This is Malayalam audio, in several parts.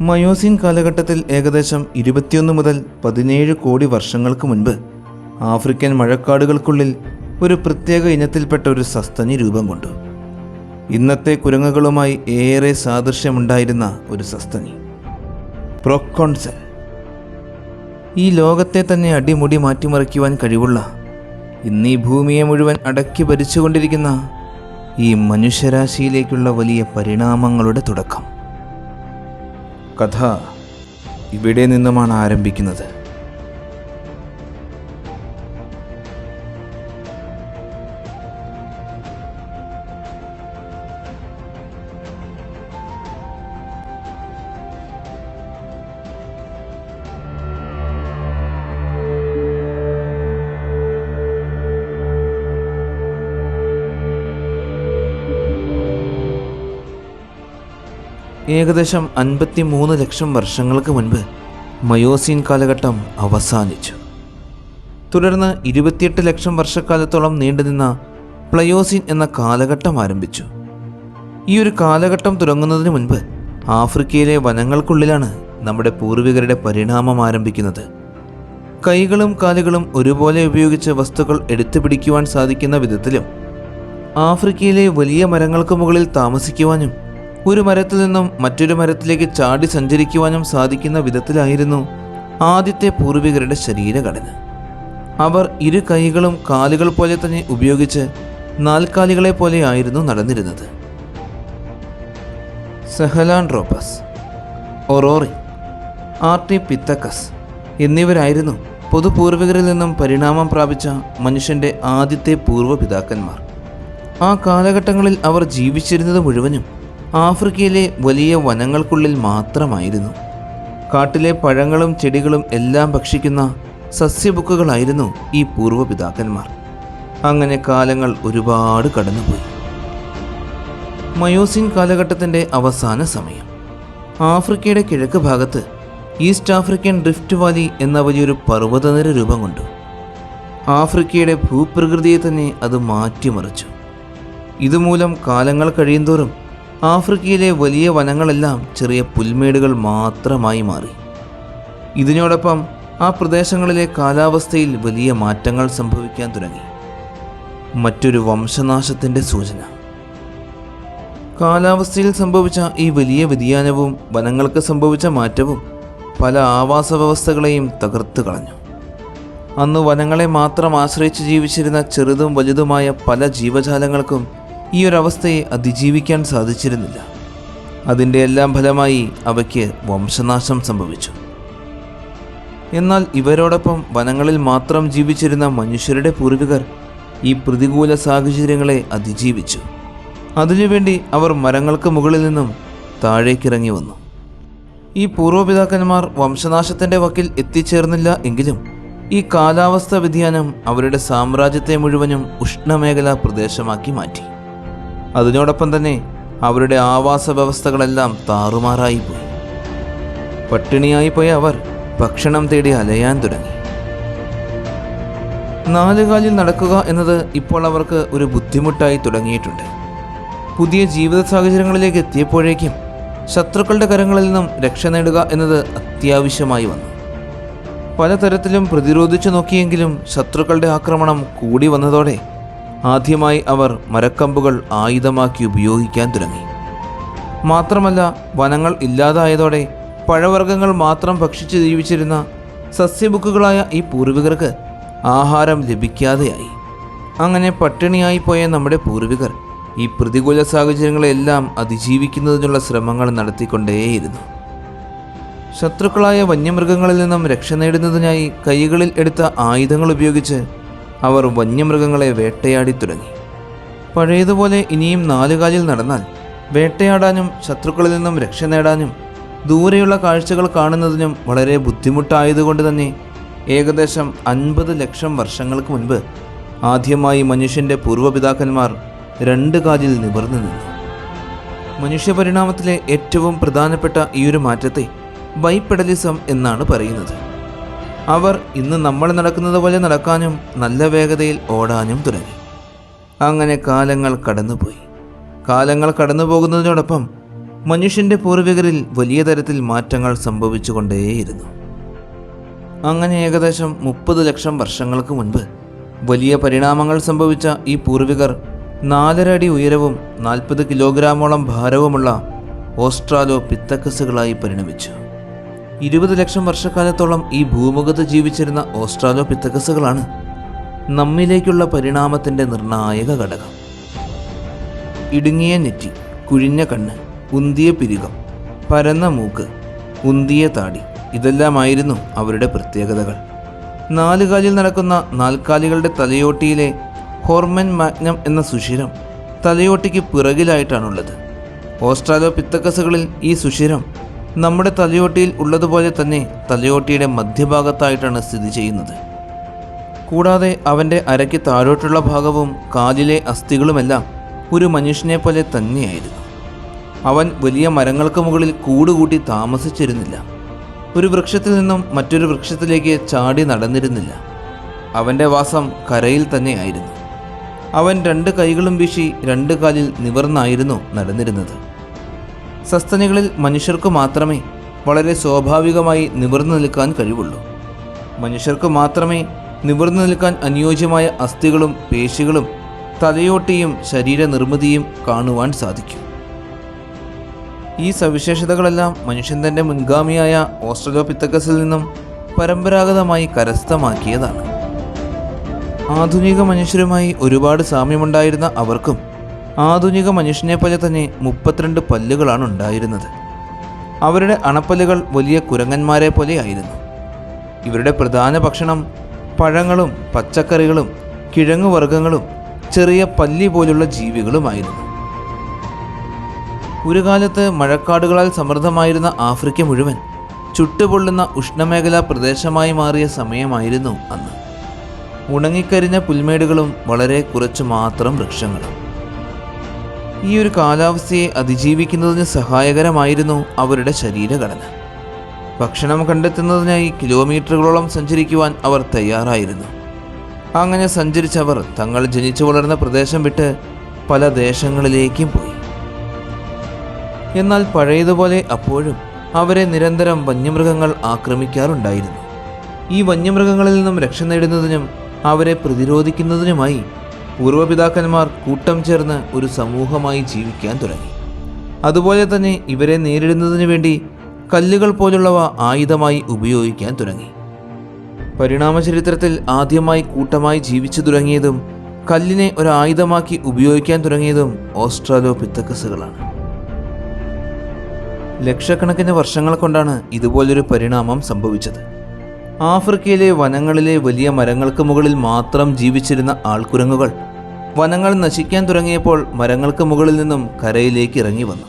മയോസിൻ കാലഘട്ടത്തിൽ ഏകദേശം ഇരുപത്തിയൊന്ന് മുതൽ പതിനേഴ് കോടി വർഷങ്ങൾക്ക് മുൻപ് ആഫ്രിക്കൻ മഴക്കാടുകൾക്കുള്ളിൽ ഒരു പ്രത്യേക ഇനത്തിൽപ്പെട്ട ഒരു സസ്തനി രൂപം കൊണ്ടു. ഇന്നത്തെ കുരങ്ങുകളുമായി ഏറെ സാദൃശ്യമുണ്ടായിരുന്ന ഒരു സസ്തനി പ്രൊക്കോൺസൽ. ഈ ലോകത്തെ തന്നെ അടിമുടി മാറ്റിമറിക്കുവാൻ കഴിവുള്ള ഇന്ന് ഈ ഭൂമിയെ മുഴുവൻ അടക്കി ഭരിച്ചുകൊണ്ടിരിക്കുന്ന ഈ മനുഷ്യരാശിയിലേക്കുള്ള വലിയ പരിണാമങ്ങളുടെ തുടക്കം. കഥ ഇവിടെ നിന്നുമാണ് ആരംഭിക്കുന്നത്. ഏകദേശം അൻപത്തി മൂന്ന് ലക്ഷം വർഷങ്ങൾക്ക് മുൻപ് മയോസീൻ കാലഘട്ടം അവസാനിച്ചു. തുടർന്ന് ഇരുപത്തിയെട്ട് ലക്ഷം വർഷക്കാലത്തോളം നീണ്ടുനിന്ന പ്ലയോസീൻ എന്ന കാലഘട്ടം ആരംഭിച്ചു. ഈ ഒരു കാലഘട്ടം തുടങ്ങുന്നതിന് മുൻപ് ആഫ്രിക്കയിലെ വനങ്ങൾക്കുള്ളിലാണ് നമ്മുടെ പൂർവികരുടെ പരിണാമം ആരംഭിക്കുന്നത്. കൈകളും കാലുകളും ഒരുപോലെ ഉപയോഗിച്ച് വസ്തുക്കൾ എടുത്തു പിടിക്കുവാൻ സാധിക്കുന്ന വിധത്തിലും ആഫ്രിക്കയിലെ വലിയ മരങ്ങൾക്ക് മുകളിൽ താമസിക്കുവാനും ഒരു മരത്തിൽ നിന്നും മറ്റൊരു മരത്തിലേക്ക് ചാടി സഞ്ചരിക്കുവാനും സാധിക്കുന്ന വിധത്തിലായിരുന്നു ആദ്യത്തെ പൂർവികരുടെ ശരീരഘടന. അവർ ഇരു കൈകളും കാലുകൾ പോലെ തന്നെ ഉപയോഗിച്ച് നാൽക്കാലികളെ പോലെയായിരുന്നു നടന്നിരുന്നത്. സെഹലാൻഡ്രോപ്പസ് ഒറോറി ആർട്ടി പിത്തക്കസ് എന്നിവരായിരുന്നു പൊതുപൂർവികരിൽ നിന്നും പരിണാമം പ്രാപിച്ച മനുഷ്യന്റെ ആദ്യത്തെ പൂർവപിതാക്കന്മാർ. ആ കാലഘട്ടങ്ങളിൽ അവർ ജീവിച്ചിരുന്നത് മുഴുവനും ആഫ്രിക്കയിലെ വലിയ വനങ്ങൾക്കുള്ളിൽ മാത്രമായിരുന്നു. കാട്ടിലെ പഴങ്ങളും ചെടികളും എല്ലാം ഭക്ഷിക്കുന്ന സസ്യബുക്കുകളായിരുന്നു ഈ പൂർവപിതാക്കന്മാർ. അങ്ങനെ കാലങ്ങൾ ഒരുപാട് കടന്നുപോയി. മയോസിൻ കാലഘട്ടത്തിന്റെ അവസാന സമയം. ആഫ്രിക്കയുടെ കിഴക്ക് ഭാഗത്ത് ഈസ്റ്റ് ആഫ്രിക്കൻ ഡ്രിഫ്റ്റ് വാലി എന്ന വലിയൊരു പർവതനിര രൂപം കൊണ്ടു. ആഫ്രിക്കയുടെ ഭൂപ്രകൃതിയെ തന്നെ അത് മാറ്റിമറിച്ചു. ഇതുമൂലം കാലങ്ങൾ കഴിയുന്തോറും ആഫ്രിക്കയിലെ വലിയ വനങ്ങളെല്ലാം ചെറിയ പുൽമേടുകൾ മാത്രമായി മാറി. ഇതിനോടൊപ്പം ആ പ്രദേശങ്ങളിലെ കാലാവസ്ഥയിൽ വലിയ മാറ്റങ്ങൾ സംഭവിക്കാൻ തുടങ്ങി. മറ്റൊരു വംശനാശത്തിന്റെ സൂചന. കാലാവസ്ഥയിൽ സംഭവിച്ച ഈ വലിയ വ്യതിയാനവും വനങ്ങൾക്ക് സംഭവിച്ച മാറ്റവും പല ആവാസ വ്യവസ്ഥകളെയും തകർത്ത് കളഞ്ഞു. അന്ന് വനങ്ങളെ മാത്രം ആശ്രയിച്ച് ജീവിച്ചിരുന്ന ചെറുതും വലുതുമായ പല ജീവജാലങ്ങൾക്കും ഈ അവസ്ഥയെ അതിജീവിക്കാൻ സാധിച്ചിരുന്നില്ല. അതിന്റെ എല്ലാം ഫലമായി അവയ്ക്ക് വംശനാശം സംഭവിച്ചു. എന്നാൽ ഇവരോടൊപ്പം വനങ്ങളിൽ മാത്രം ജീവിച്ചിരുന്ന മനുഷ്യരുടെ പൂർവികർ ഈ പ്രതികൂല സാഹചര്യങ്ങളെ അതിജീവിച്ചു. അതിനുവേണ്ടി അവർ മരങ്ങൾക്ക് മുകളിൽ നിന്നും താഴേക്കിറങ്ങി വന്നു. ഈ പൂർവപിതാക്കന്മാർ വംശനാശത്തിന്റെ വക്കിൽ എത്തിച്ചേർന്നില്ല എങ്കിലും ഈ കാലാവസ്ഥ വ്യതിയാനം അവരുടെ സാമ്രാജ്യത്തെ മുഴുവനും ഉഷ്ണമേഖലാ പ്രദേശമാക്കി മാറ്റി. അതിനോടൊപ്പം തന്നെ അവരുടെ ആവാസ വ്യവസ്ഥകളെല്ലാം താറുമാറായി പോയി. പട്ടിണിയായി പോയ അവർ ഭക്ഷണം തേടി അലയാൻ തുടങ്ങി. നാലുകാലിൽ നടക്കുക എന്നത് ഇപ്പോൾ അവർക്ക് ഒരു ബുദ്ധിമുട്ടായി തുടങ്ങിയിട്ടുണ്ട്. പുതിയ ജീവിത സാഹചര്യങ്ങളിലേക്ക് എത്തിയപ്പോഴേക്കും ശത്രുക്കളുടെ കരങ്ങളിൽ നിന്നും രക്ഷ നേടുക എന്നത് അത്യാവശ്യമായി വന്നു. പലതരത്തിലും പ്രതിരോധിച്ചു നോക്കിയെങ്കിലും ശത്രുക്കളുടെ ആക്രമണം കൂടി വന്നതോടെ ആദ്യമായി അവർ മരക്കമ്പുകൾ ആയുധമാക്കി ഉപയോഗിക്കാൻ തുടങ്ങി. മാത്രമല്ല വനങ്ങൾ ഇല്ലാതായതോടെ പഴവർഗങ്ങൾ മാത്രം ഭക്ഷിച്ച് ജീവിച്ചിരുന്ന സസ്യബുക്കുകളായ ഈ പൂർവികർക്ക് ആഹാരം ലഭിക്കാതെയായി. അങ്ങനെ പട്ടിണിയായി പോയ നമ്മുടെ പൂർവികർ ഈ പ്രതികൂല സാഹചര്യങ്ങളെല്ലാം അതിജീവിക്കുന്നതിനുള്ള ശ്രമങ്ങൾ നടത്തിക്കൊണ്ടേയിരുന്നു. ശത്രുക്കളായ വന്യമൃഗങ്ങളിൽ നിന്നും രക്ഷ നേടുന്നതിനായി കൈകളിൽ എടുത്ത ആയുധങ്ങൾ ഉപയോഗിച്ച് അവർ വന്യമൃഗങ്ങളെ വേട്ടയാടി തുടങ്ങി. പഴയതുപോലെ ഇനിയും നാലുകാലിൽ നടന്നാൽ വേട്ടയാടാനും ശത്രുക്കളിൽ നിന്നും രക്ഷ നേടാനും ദൂരെയുള്ള കാഴ്ചകൾ കാണുന്നതിനും വളരെ ബുദ്ധിമുട്ടായതുകൊണ്ട് തന്നെ ഏകദേശം അൻപത് ലക്ഷം വർഷങ്ങൾക്ക് മുൻപ് ആദ്യമായി മനുഷ്യന്റെ പൂർവപിതാക്കന്മാർ രണ്ട് കാലിൽ നിവർന്നു നിന്നു. മനുഷ്യപരിണാമത്തിലെ ഏറ്റവും പ്രധാനപ്പെട്ട ഈ ഒരു മാറ്റത്തെ ബൈപ്പെഡലിസം എന്നാണ് പറയുന്നത്. അവർ ഇന്ന് നമ്മൾ നടക്കുന്നത് പോലെ നടക്കാനും നല്ല വേഗതയിൽ ഓടാനും തുടങ്ങി. അങ്ങനെ കാലങ്ങൾ കടന്നുപോയി. കാലങ്ങൾ കടന്നു പോകുന്നതിനോടൊപ്പം മനുഷ്യന്റെ പൂർവികരിൽ വലിയ തരത്തിൽ മാറ്റങ്ങൾ സംഭവിച്ചുകൊണ്ടേയിരുന്നു. അങ്ങനെ ഏകദേശം മുപ്പത് ലക്ഷം വർഷങ്ങൾക്ക് മുൻപ് വലിയ പരിണാമങ്ങൾ സംഭവിച്ച ഈ പൂർവികർ നാലര അടി ഉയരവും നാൽപ്പത് കിലോഗ്രാമോളം ഭാരവുമുള്ള ഓസ്ട്രാലോ പിത്തക്കസുകളായി പരിണമിച്ചു. ഇരുപത് ലക്ഷം വർഷക്കാലത്തോളം ഈ ഭൂമുഖത്ത് ജീവിച്ചിരുന്ന ഓസ്ട്രാലോ പിത്തകസുകളാണ് നമ്മിലേക്കുള്ള പരിണാമത്തിന്റെ നിർണായക ഘടകം. ഇടുങ്ങിയ നെറ്റി കുഴിഞ്ഞ കണ്ണ് ഉന്തിയ പിരികം പരന്ന മൂക്ക് ഉന്തിയ താടി ഇതെല്ലാമായിരുന്നു അവരുടെ പ്രത്യേകതകൾ. നാലുകാലിൽ നടക്കുന്ന നാൽക്കാലികളുടെ തലയോട്ടിയിലെ ഹോർമൻ മാഗ്നം എന്ന സുഷിരം തലയോട്ടിക്ക് പിറകിലായിട്ടാണുള്ളത്. ഓസ്ട്രാലോ പിത്തക്കസുകളിൽ ഈ സുഷിരം നമ്മുടെ തലയോട്ടിയിൽ ഉള്ളതുപോലെ തന്നെ തലയോട്ടിയുടെ മധ്യഭാഗത്തായിട്ടാണ് സ്ഥിതി ചെയ്യുന്നത്. കൂടാതെ അവന്റെ അരയ്ക്ക് താഴോട്ടുള്ള ഭാഗവും കാലിലെ അസ്ഥികളുമെല്ലാം ഒരു മനുഷ്യനെ പോലെ തന്നെയായിരുന്നു. അവൻ വലിയ മരങ്ങൾക്ക് മുകളിൽ കൂടുകൂട്ടി താമസിച്ചിരുന്നില്ല. ഒരു വൃക്ഷത്തിൽ നിന്നും മറ്റൊരു വൃക്ഷത്തിലേക്ക് ചാടി നടന്നിരുന്നില്ല. അവന്റെ വാസം കരയിൽ തന്നെയായിരുന്നു. അവൻ രണ്ട് കൈകളും വീശി രണ്ട് കാലിൽ നിവർന്നായിരുന്നു നടന്നിരുന്നത്. സസ്തനികളിൽ മനുഷ്യർക്ക് മാത്രമേ വളരെ സ്വാഭാവികമായി നിവർന്നു നിൽക്കാൻ കഴിവുള്ളൂ. മനുഷ്യർക്ക് മാത്രമേ നിവർന്നു നിൽക്കാൻ അനുയോജ്യമായ അസ്ഥികളും പേശികളും തലയോട്ടിയും ശരീരനിർമ്മിതിയും കാണുവാൻ സാധിക്കൂ. ഈ സവിശേഷതകളെല്ലാം മനുഷ്യൻ തന്റെ മുൻഗാമിയായ ഓസ്ട്രലോപിത്തക്കസിൽ നിന്നും പരമ്പരാഗതമായി കരസ്ഥമാക്കിയതാണ്. ആധുനിക മനുഷ്യരുമായി ഒരുപാട് സാമ്യമുണ്ടായിരുന്ന അവർക്കും ആധുനിക മനുഷ്യനെ പോലെ തന്നെ മുപ്പത്തിരണ്ട് പല്ലുകളാണ് ഉണ്ടായിരുന്നത്. അവരുടെ അണപ്പല്ലുകൾ വലിയ കുരങ്ങന്മാരെ പോലെയായിരുന്നു ഇവരുടെ പ്രധാന ഭക്ഷണം പഴങ്ങളും പച്ചക്കറികളും കിഴങ്ങുവർഗങ്ങളും ചെറിയ പല്ലി പോലുള്ള ജീവികളുമായിരുന്നു. ഒരു കാലത്ത് മഴക്കാടുകളാൽ സമൃദ്ധമായിരുന്ന ആഫ്രിക്ക മുഴുവൻ ചുട്ടുപൊള്ളുന്ന ഉഷ്ണമേഖലാ പ്രദേശമായി മാറിയ സമയമായിരുന്നു അന്ന്. ഉണങ്ങിക്കരിഞ്ഞ പുൽമേടുകളും വളരെ കുറച്ച് മാത്രം വൃക്ഷങ്ങളും. ഈ ഒരു കാലാവസ്ഥയെ അതിജീവിക്കുന്നതിന് സഹായകരമായിരുന്നു അവരുടെ ശരീരഘടന. ഭക്ഷണം കണ്ടെത്തുന്നതിനായി കിലോമീറ്ററുകളോളം സഞ്ചരിക്കുവാൻ അവർ തയ്യാറായിരുന്നു. അങ്ങനെ സഞ്ചരിച്ചവർ തങ്ങൾ ജനിച്ചു വളർന്ന പ്രദേശം വിട്ട് പല ദേശങ്ങളിലേക്കും പോയി. എന്നാൽ പഴയതുപോലെ അപ്പോഴും അവരെ നിരന്തരം വന്യമൃഗങ്ങൾ ആക്രമിക്കാറുണ്ടായിരുന്നു. ഈ വന്യമൃഗങ്ങളിൽ നിന്നും രക്ഷ നേടുന്നതിനും അവരെ പ്രതിരോധിക്കുന്നതിനുമായി പൂർവപിതാക്കന്മാർ കൂട്ടം ചേർന്ന് ഒരു സമൂഹമായി ജീവിക്കാൻ തുടങ്ങി. അതുപോലെ തന്നെ ഇവരെ നേരിടുന്നതിന് വേണ്ടി കല്ലുകൾ പോലുള്ളവ ആയുധമായി ഉപയോഗിക്കാൻ തുടങ്ങി. പരിണാമ ചരിത്രത്തിൽ ആദ്യമായി കൂട്ടമായി ജീവിച്ചു തുടങ്ങിയതും കല്ലിനെ ഒരു ആയുധമാക്കി ഉപയോഗിക്കാൻ തുടങ്ങിയതും ഓസ്ട്രാലോ പിത്തക്കസുകളാണ് ലക്ഷക്കണക്കിന് വർഷങ്ങൾ കൊണ്ടാണ് ഇതുപോലൊരു പരിണാമം സംഭവിച്ചത്. ആഫ്രിക്കയിലെ വനങ്ങളിലെ വലിയ മരങ്ങൾക്ക് മുകളിൽ മാത്രം ജീവിച്ചിരുന്ന ആൾക്കുരങ്ങുകൾ വനങ്ങൾ നശിക്കാൻ തുടങ്ങിയപ്പോൾ മരങ്ങൾക്ക് മുകളിൽ നിന്നും കരയിലേക്ക് ഇറങ്ങി വന്നു.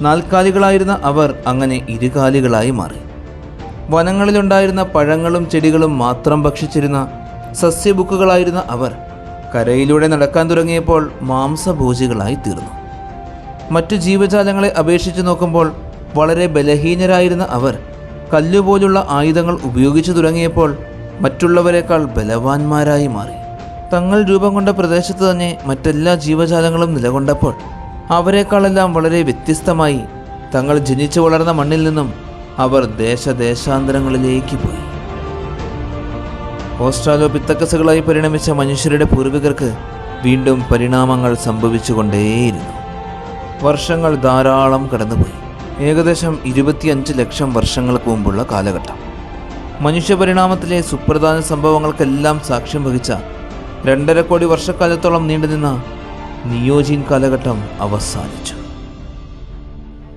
നാൽക്കാലികളായിരുന്ന അവർ അങ്ങനെ ഇരുകാലികളായി മാറി. വനങ്ങളിലുണ്ടായിരുന്ന പഴങ്ങളും ചെടികളും മാത്രം ഭക്ഷിച്ചിരുന്ന സസ്യബുക്കുകളായിരുന്ന അവർ കരയിലൂടെ നടക്കാൻ തുടങ്ങിയപ്പോൾ മാംസഭോജികളായി തീർന്നു. മറ്റു ജീവജാലങ്ങളെ അപേക്ഷിച്ച് നോക്കുമ്പോൾ വളരെ ബലഹീനരായിരുന്ന അവർ കല്ലുപോലുള്ള ആയുധങ്ങൾ ഉപയോഗിച്ചു തുടങ്ങിയപ്പോൾ മറ്റുള്ളവരെക്കാൾ ബലവാന്മാരായി മാറി. തങ്ങൾ രൂപം കൊണ്ട പ്രദേശത്ത് തന്നെ മറ്റെല്ലാ ജീവജാലങ്ങളും നിലകൊണ്ടപ്പോൾ അവരെക്കാളെല്ലാം വളരെ വ്യത്യസ്തമായി തങ്ങൾ ജനിച്ചു വളർന്ന മണ്ണിൽ നിന്നും അവർ ദേശദേശാന്തരങ്ങളിലേക്ക് പോയി. ഓസ്ട്രാലോ പിത്തക്കസുകളായി പരിണമിച്ച മനുഷ്യരുടെ പൂർവികർക്ക് വീണ്ടും പരിണാമങ്ങൾ സംഭവിച്ചുകൊണ്ടേയിരുന്നു. വർഷങ്ങൾ ധാരാളം കടന്നുപോയി. ഏകദേശം ഇരുപത്തിയഞ്ച് ലക്ഷം വർഷങ്ങൾക്ക് മുമ്പുള്ള കാലഘട്ടം. മനുഷ്യപരിണാമത്തിലെ സുപ്രധാന സംഭവങ്ങൾക്കെല്ലാം സാക്ഷ്യം വഹിച്ച രണ്ടര കോടി വർഷക്കാലത്തോളം നീണ്ടുനിന്ന നിയോജിൻ കാലഘട്ടം അവസാനിച്ചു.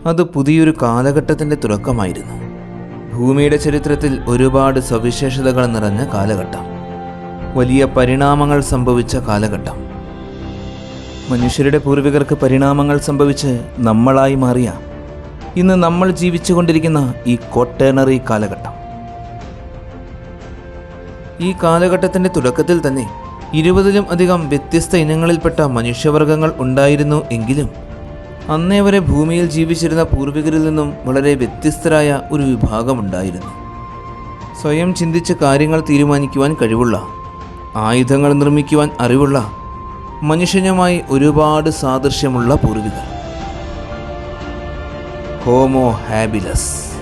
അത് പുതിയൊരു കാലഘട്ടത്തിന്റെ തുടക്കമായിരുന്നു. ഭൂമിയുടെ ചരിത്രത്തിൽ ഒരുപാട് സവിശേഷതകൾ നിറഞ്ഞ കാലഘട്ടം. വലിയ പരിണാമങ്ങൾ സംഭവിച്ച കാലഘട്ടം. മനുഷ്യരുടെ പൂർവികർക്ക് പരിണാമങ്ങൾ സംഭവിച്ച് നമ്മളായി മാറിയ ഇന്ന് നമ്മൾ ജീവിച്ചുകൊണ്ടിരിക്കുന്ന ഈ കോട്ടേണറി കാലഘട്ടം. ഈ കാലഘട്ടത്തിന്റെ തുടക്കത്തിൽ തന്നെ ഇരുപതിലും അധികം വ്യത്യസ്ത ഇനങ്ങളിൽപ്പെട്ട മനുഷ്യവർഗങ്ങൾ ഉണ്ടായിരുന്നു എങ്കിലും അന്നേ വരെ ഭൂമിയിൽ ജീവിച്ചിരുന്ന പൂർവികരിൽ നിന്നും വളരെ വ്യത്യസ്തരായ ഒരു വിഭാഗമുണ്ടായിരുന്നു. സ്വയം ചിന്തിച്ച് കാര്യങ്ങൾ തീരുമാനിക്കുവാൻ കഴിവുള്ള ആയുധങ്ങൾ നിർമ്മിക്കുവാൻ അറിവുള്ള മനുഷ്യനുമായി ഒരുപാട് സാദൃശ്യമുള്ള പൂർവികർ. Homo habilis.